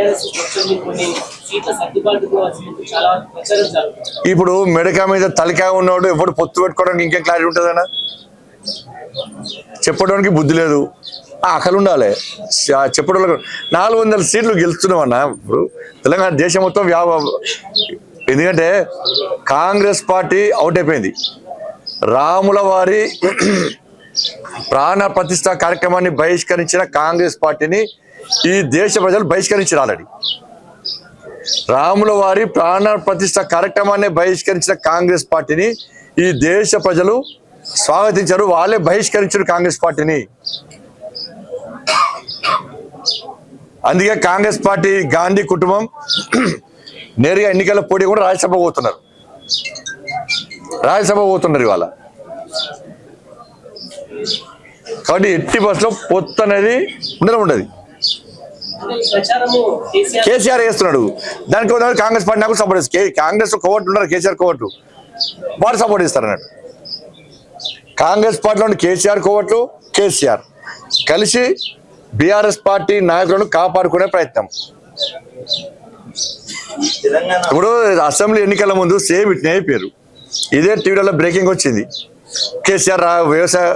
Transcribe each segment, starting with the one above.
TRS కొన్ని సీట్ల వచ్చినట్టు చాలా ప్రచారం జరుగుతుంది. ఇప్పుడు మెడక మీద తలకాయ ఉన్నవాడు ఎప్పుడు పొత్తు పెట్టుకోవడానికి ఇంకేం క్లారిటీ ఉంటుందన్నా? చెప్పడానికి బుద్ధి లేదు. అక్కడ ఉండాలి. చెప్పడం నాలుగు వందల సీట్లు గెలుస్తున్నాం అన్న ఇప్పుడు తెలంగాణ దేశం మొత్తం వ్యా ఎందుకంటే కాంగ్రెస్ పార్టీ అవుట్ అయిపోయింది. రాముల వారి ప్రాణ ప్రతిష్ట కార్యక్రమాన్ని బహిష్కరించిన కాంగ్రెస్ పార్టీని ఈ దేశ ప్రజలు బహిష్కరించారు ఆల్రెడీ రాముల వారి ప్రాణ ప్రతిష్ట కార్యక్రమాన్ని బహిష్కరించిన కాంగ్రెస్ పార్టీని ఈ దేశ ప్రజలు స్వాగతించారు వాళ్ళే బహిష్కరించారు కాంగ్రెస్ పార్టీని. అందుకే కాంగ్రెస్ పార్టీ గాంధీ కుటుంబం నేరుగా ఎన్నికల పోటీ కూడా రాజ్యసభ పోతున్నారు. రాజ్యసభ పోతున్నారు ఇవాళ. కాబట్టి ఎట్టి బస్సులో పొత్తు అనేది ఉండడం ఉండదు. కేసీఆర్ కేసీఆర్ వేస్తున్నాడు దానికి కొంతమంది కాంగ్రెస్ పార్టీ నాకు సపోర్ట్ చేస్తారు కాంగ్రెస్ కోవట్లు ఉన్నారు కేసీఆర్ కోవట్లు వారు సపోర్ట్ ఇస్తారు అన్నట్టు. కాంగ్రెస్ పార్టీలోని కేసీఆర్ కోవట్లు కేసీఆర్. కలిసి బీఆర్ఎస్ పార్టీ నాయకులను కాపాడుకునే ప్రయత్నం. ఇప్పుడు అసెంబ్లీ ఎన్నికల ముందు సేమ్ ఇట్నే అయిపోయారు. ఇదే టీవీలో బ్రేకింగ్ వచ్చింది. కేసీఆర్ రా- వ్యవసాయ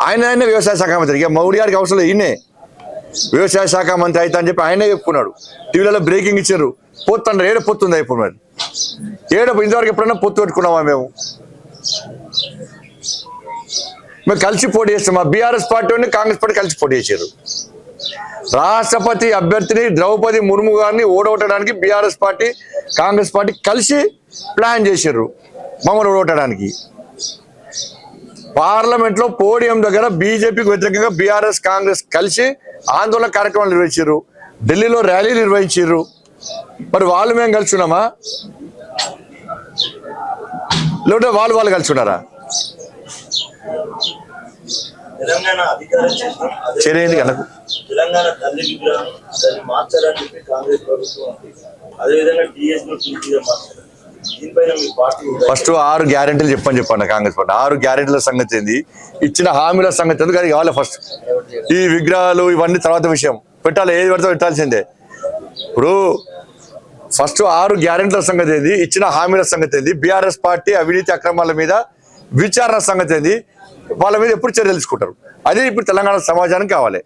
ఆయన ఆయన వ్యవసాయ శాఖ మంత్రి. ఇక మౌడి గారికి అవసరం ఈయనే. వ్యవసాయ శాఖ మంత్రి అవుతా అని చెప్పి ఆయనే చెప్పుకున్నాడు. టీవీలలో బ్రేకింగ్ ఇచ్చారు. పొత్తు ఏడ పొత్తుంది అయిపోయి మరి? ఏడ ఇంతవరకు ఎప్పుడైనా పొత్తు పెట్టుకున్నామా మేము? మేము కలిసి పోటీ చేస్తాం. మా బీఆర్ఎస్ పార్టీ కాంగ్రెస్ పార్టీ కలిసి పోటీ చేశారు. రాష్ట్రపతి అభ్యర్థిని ద్రౌపది ముర్ము గారిని ఓడగొట్టడానికి బీఆర్ఎస్ పార్టీ కాంగ్రెస్ పార్టీ కలిసి ప్లాన్ చేశారు. మమ్మల్ని ఓడగొట్టడానికి. పార్లమెంట్లో పోడియం దగ్గర బీజేపీకి వ్యతిరేకంగా బీఆర్ఎస్ కాంగ్రెస్ కలిసి ఆందోళన కార్యక్రమాలు నిర్వహించారు. ఢిల్లీలో ర్యాలీ నిర్వహించారు. మరి వాళ్ళు మేము కలిసి ఉన్నామా? లేకుంటే వాళ్ళు వాళ్ళు కలిసి ఉన్నారా? చేరేది కనుక తెలంగాణ తల్లి విగ్రహం దాన్ని మార్చాలని చెప్పి కాంగ్రెస్ ప్రభుత్వం ఉంది అదేవిధంగా టీఎస్ను టీసీగా మార్చారు. దీనిపైన మీ పార్టీ ఉందా? ఫస్ట్ ఆరు గ్యారెంటీలు చెప్పని చెప్పండి కాంగ్రెస్ పార్టీ. ఆరు గ్యారెంటీల సంగతి ఏంది? ఇచ్చిన హామీల సంగతి ఎందుకు? అది కావాలి ఫస్ట్. ఈ విగ్రహాలు ఇవన్నీ తర్వాత విషయం. పెట్టాలి ఏది పడితే పెట్టాల్సిందే. ఇప్పుడు ఫస్ట్ ఆరు గ్యారెంటీల సంగతి ఏంది? ఇచ్చిన హామీల సంగతి ఏంది? బీఆర్ఎస్ పార్టీ అవినీతి అక్రమాల మీద విచారణ సంగతి ఏంది? వాళ్ళ మీద ఎప్పుడు చర్య తెలుసుకుంటారు అది ఇప్పుడు తెలంగాణ సమాజానికి కావాలి.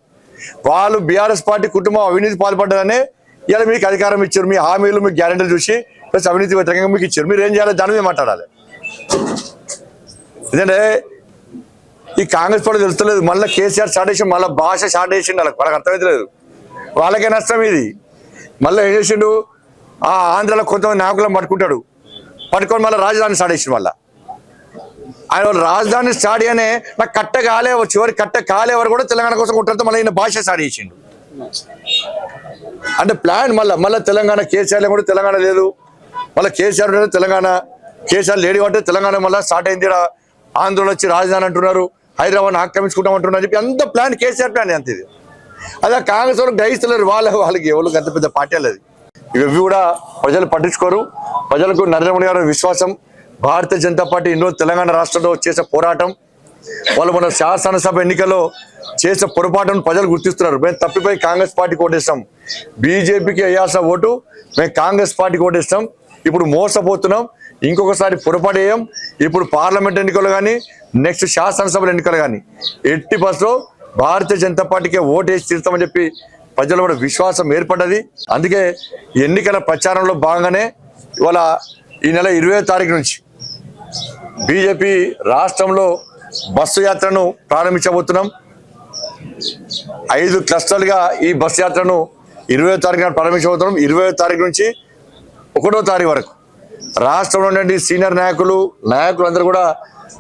వాళ్ళు బీఆర్ఎస్ పార్టీ కుటుంబం అవినీతి పాల్పడ్డదనే ఇలా మీకు అధికారం ఇచ్చారు మీ హామీలు మీకు గ్యారెంటీలు చూసి ప్లస్ అవినీతి వ్యతిరేకంగా మీకు ఇచ్చారు. మీరు ఏం చేయాలి? దాని మీద మాట్లాడాలి. ఎందుకంటే ఈ కాంగ్రెస్ పార్టీ తెలుస్తలేదు. మళ్ళీ కేసీఆర్ షార్ట్ చేసి మళ్ళీ భాష షార్ట్ చేసిండు వాళ్ళకి. వాళ్ళకి అర్థమైతే లేదు. వాళ్ళకే నష్టం ఇది. మళ్ళీ ఏం చేసిండు? ఆ ఆంధ్రలో కొంతమంది నాయకులను పట్టుకుంటాడు. పట్టుకొని మళ్ళీ రాజధాని స్టార్ట్ చేసిండు మళ్ళీ. ఆయన రాజధాని స్టార్ట్ అనే నాకు కట్ట కాలే చివరి కట్ట కాలే వరకు కూడా తెలంగాణ కోసం కొట్టడంతో మళ్ళీ ఈయన భాష స్టార్ట్ చేసిండు. అంటే ప్లాన్ మళ్ళీ మళ్ళీ తెలంగాణ కేసీఆర్ కూడా తెలంగాణ లేదు. మళ్ళీ కేసీఆర్ తెలంగాణ. కేసీఆర్ లేడీ అంటే తెలంగాణ మళ్ళీ స్టార్ట్ అయింది ఆంధ్రలో వచ్చి రాజధాని అంటున్నారు. హైదరాబాద్ ఆక్రమించుకుంటాం అంటున్నారు చెప్పి అంత ప్లాన్ కేసీఆర్ ప్లాన్ అంత ఇది. అలా కాంగ్రెస్ వాళ్ళు గ్రహిస్తున్నారు వాళ్ళ వాళ్ళకి ఎవరు అంత పెద్ద పార్టీ లేదు. ఇవి కూడా ప్రజలు పట్టించుకోరు. ప్రజలకు నరేంద్ర మోడీ గారు విశ్వాసం భారతీయ జనతా పార్టీ ఎన్నో తెలంగాణ రాష్ట్రంలో చేసే పోరాటం వాళ్ళు మన శాసనసభ ఎన్నికల్లో చేసే పొరపాటును ప్రజలు గుర్తిస్తున్నారు. మేము తప్పిపోయి కాంగ్రెస్ పార్టీకి ఓటేస్తాం. బీజేపీకి వేయాల్సిన ఓటు మేము కాంగ్రెస్ పార్టీకి ఓటేస్తాం. ఇప్పుడు మోసపోతున్నాం. ఇంకొకసారి పొరపాటు ఇప్పుడు పార్లమెంట్ ఎన్నికలు కానీ నెక్స్ట్ శాసనసభ ఎన్నికలు కానీ ఎట్టి బస్సులో భారతీయ జనతా పార్టీకే ఓటేసి వేసి తీరుతామని చెప్పి ప్రజలు కూడా విశ్వాసం ఏర్పడ్డది. అందుకే ఎన్నికల ప్రచారంలో భాగంగానే ఇవాళ ఈ నెల ఇరవై తారీఖు నుంచి బీజేపీ రాష్ట్రంలో బస్సు యాత్రను ప్రారంభించబోతున్నాం. ఐదు క్లస్టర్లుగా ఈ బస్సు యాత్రను ఇరవై తారీఖున ప్రారంభించబోతున్నాం. ఇరవై తారీఖు నుంచి ఒకటో తారీఖు వరకు. రాష్ట్రంలో ఉండే సీనియర్ నాయకులు నాయకులు అందరూ కూడా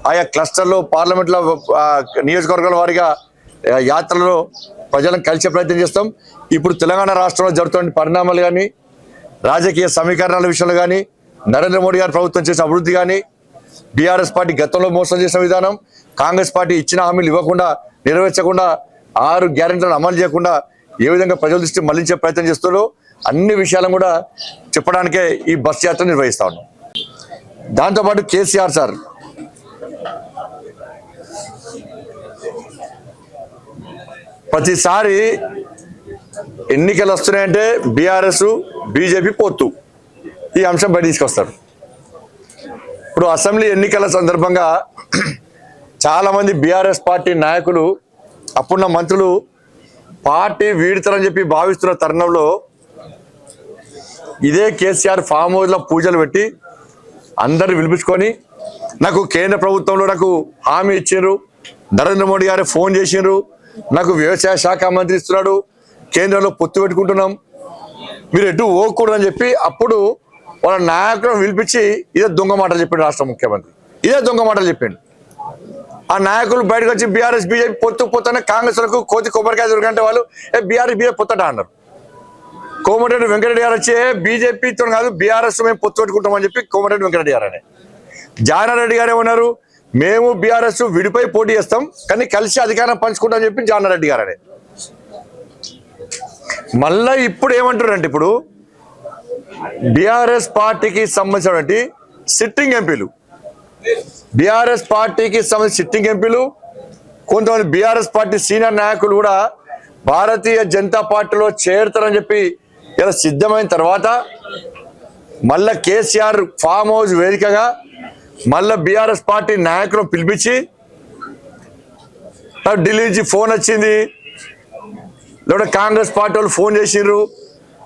ఆయా క్లస్టర్లో పార్లమెంట్లో నియోజకవర్గాల వారిగా యాత్రలో ప్రజలను కలిసే ప్రయత్నం చేస్తాం. ఇప్పుడు తెలంగాణ రాష్ట్రంలో జరుగుతున్న పరిణామాలు కానీ రాజకీయ సమీకరణాల విషయంలో కానీ నరేంద్ర మోడీ గారి ప్రభుత్వం చేసిన అభివృద్ధి కానీ బీఆర్ఎస్ పార్టీ గతంలో మోసం చేసిన విధానం కాంగ్రెస్ పార్టీ ఇచ్చిన హామీలు ఇవ్వకుండా నెరవేర్చకుండా ఆరు గ్యారెంటీలను అమలు చేయకుండా ఏ విధంగా ప్రజల దృష్టి మళ్ళించే ప్రయత్నం చేస్తారో అన్ని విషయాలను కూడా చెప్పడానికే ఈ బస్ యాత్ర నిర్వహిస్తా ఉన్నాం. దాంతోపాటు కేసీఆర్ సార్. ప్రతిసారి ఎన్నికలు వస్తున్నాయంటే బీఆర్ఎస్ బీజేపీ పొత్తు. ఈ అంశం బయట తీసుకొస్తారు. ఇప్పుడు అసెంబ్లీ ఎన్నికల సందర్భంగా చాలామంది బీఆర్ఎస్ పార్టీ నాయకులు అప్పుడున్న మంత్రులు పార్టీ వీడుతారని చెప్పి భావిస్తున్న తరుణంలో ఇదే కేసీఆర్ ఫామ్ హౌస్లో పూజలు పెట్టి అందరిని పిలిపించుకొని నాకు కేంద్ర ప్రభుత్వంలో నాకు హామీ ఇచ్చిండ్రు. నరేంద్ర మోడీ గారు ఫోన్ చేసిండ్రు. నాకు వ్యవసాయ శాఖ మంత్రి ఇస్తున్నాడు. కేంద్రంలో పొత్తు పెట్టుకుంటున్నాం. మీరు ఎటు ఓకూడదని చెప్పి అప్పుడు వాళ్ళ నాయకులను పిలిపించి ఇదే దొంగ మాటలు చెప్పిండు రాష్ట్ర ముఖ్యమంత్రి. ఇదే దొంగ మాటలు చెప్పిండు. ఆ నాయకులు బయటకు వచ్చి బీఆర్ఎస్ బీజేపీ పొత్తు పోతానే కాంగ్రెస్ కోతి కొబ్బరికాయ దొరికంటే వాళ్ళు ఏ బీఆర్ఎస్ బీజేపీ పొత్తట అన్నారు. కోమటిరెడ్డి వెంకటరెడ్డి గారు వచ్చి బీజేపీతో కాదు బీఆర్ఎస్ మేము పొత్తు పెట్టుకుంటామని చెప్పి కోమటిరెడ్డి వెంకటరెడ్డి గారు అని. జానారెడ్డి గారు ఏమన్నారు మేము బీఆర్ఎస్ విడిపోయి పోటీ చేస్తాం కానీ కలిసి అధికారం పంచుకుంటామని చెప్పి జానారెడ్డి గారు అని. మళ్ళా ఇప్పుడు ఏమంటారంటే ఇప్పుడు బీఆర్ఎస్ పార్టీకి సంబంధించినటువంటి సిట్టింగ్ ఎంపీలు బీఆర్ఎస్ పార్టీకి సంబంధించిన సిట్టింగ్ ఎంపీలు కొంతమంది బీఆర్ఎస్ పార్టీ సీనియర్ నాయకులు కూడా భారతీయ జనతా పార్టీలో చేరుతారని చెప్పి ఇలా సిద్ధమైన తర్వాత మళ్ళా కేసీఆర్ ఫామ్ హౌస్ వేదికగా మళ్ళా బీఆర్ఎస్ పార్టీ నాయకులను పిలిపించి ఢిల్లీ నుంచి ఫోన్ వచ్చింది. లేదా కాంగ్రెస్ పార్టీ వాళ్ళు ఫోన్ చేసిండ్రు.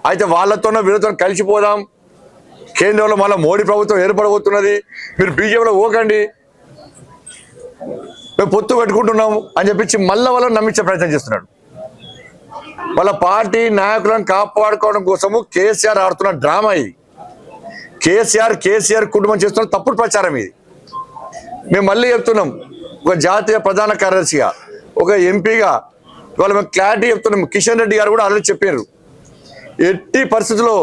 అయితే వాళ్ళతోనో వీళ్ళతో కలిసిపోదాం. కేంద్రంలో మళ్ళీ మోడీ ప్రభుత్వం ఏర్పడబోతున్నది. మీరు బీజేపీలో ఓకండి. మేము పొత్తు పెట్టుకుంటున్నాం అని చెప్పించి మళ్ళీ వాళ్ళని నమ్మించే ప్రయత్నం చేస్తున్నాడు. వాళ్ళ పార్టీ నాయకులను కాపాడుకోవడం కోసము కేసీఆర్ ఆడుతున్న డ్రామా ఇది. కేసీఆర్ కేసీఆర్ కుటుంబం చేస్తున్న తప్పుడు ప్రచారం ఇది. మేము మళ్ళీ చెప్తున్నాం ఒక జాతీయ ప్రధాన కార్యదర్శిగా ఒక ఎంపీగా ఇవాళ మేము క్లారిటీ చెప్తున్నాం. కిషన్ రెడ్డి గారు కూడా ఆల్రెడీ చెప్పారు ఎట్టి పరిస్థితుల్లో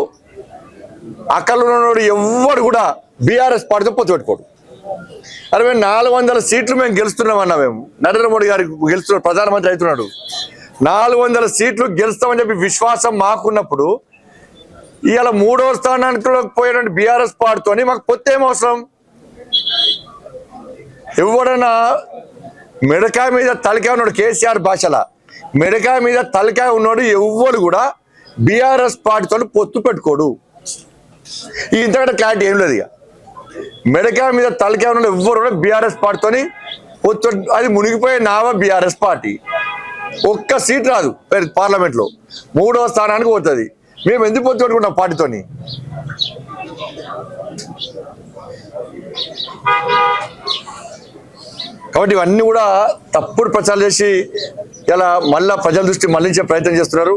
అక్కలు ఉన్నవాడు ఎవ్వడు కూడా బీఆర్ఎస్ పార్టీతో పొత్తు పెట్టుకోడు. అరే మేము నాలుగు వందల సీట్లు మేము గెలుస్తున్నామన్నా మేము. నరేంద్ర మోడీ గారికి గెలుస్తున్నాడు ప్రధానమంత్రి అవుతున్నాడు. నాలుగు వందల సీట్లు గెలుస్తామని చెప్పి విశ్వాసం మాకున్నప్పుడు ఇవాళ మూడో స్థానానికి పోయేటువంటి బీఆర్ఎస్ పార్టీతోని మాకు పొత్తు ఏం అవసరం? ఎవడన్నా మెడకాయ మీద తలకాయ ఉన్నాడు కేసీఆర్ భాషల మెడకాయ మీద తలకాయ ఉన్నాడు ఎవ్వడు కూడా బీఆర్ఎస్ పార్టీతో పొత్తు పెట్టుకోడు. ఈ ఇంతకంటే క్లారిటీ ఏం లేదు ఇక. మెడకాయ మీద తలకాయ ఉన్న ఎవ్వరు కూడా బీఆర్ఎస్ పార్టీతోని పొత్తు అది మునిగిపోయే నావా బీఆర్ఎస్ పార్టీ ఒక్క సీట్ రాదు పార్లమెంట్లో. స్థానానికి పోతుంది. మేము ఎందుకు పొత్తు పెట్టుకుంటాం పార్టీతోని కాబట్టి ఇవన్నీ కూడా తప్పుడు ప్రచారం చేసి ఇలా మళ్ళా ప్రజల దృష్టి మళ్ళించే ప్రయత్నం చేస్తున్నారు.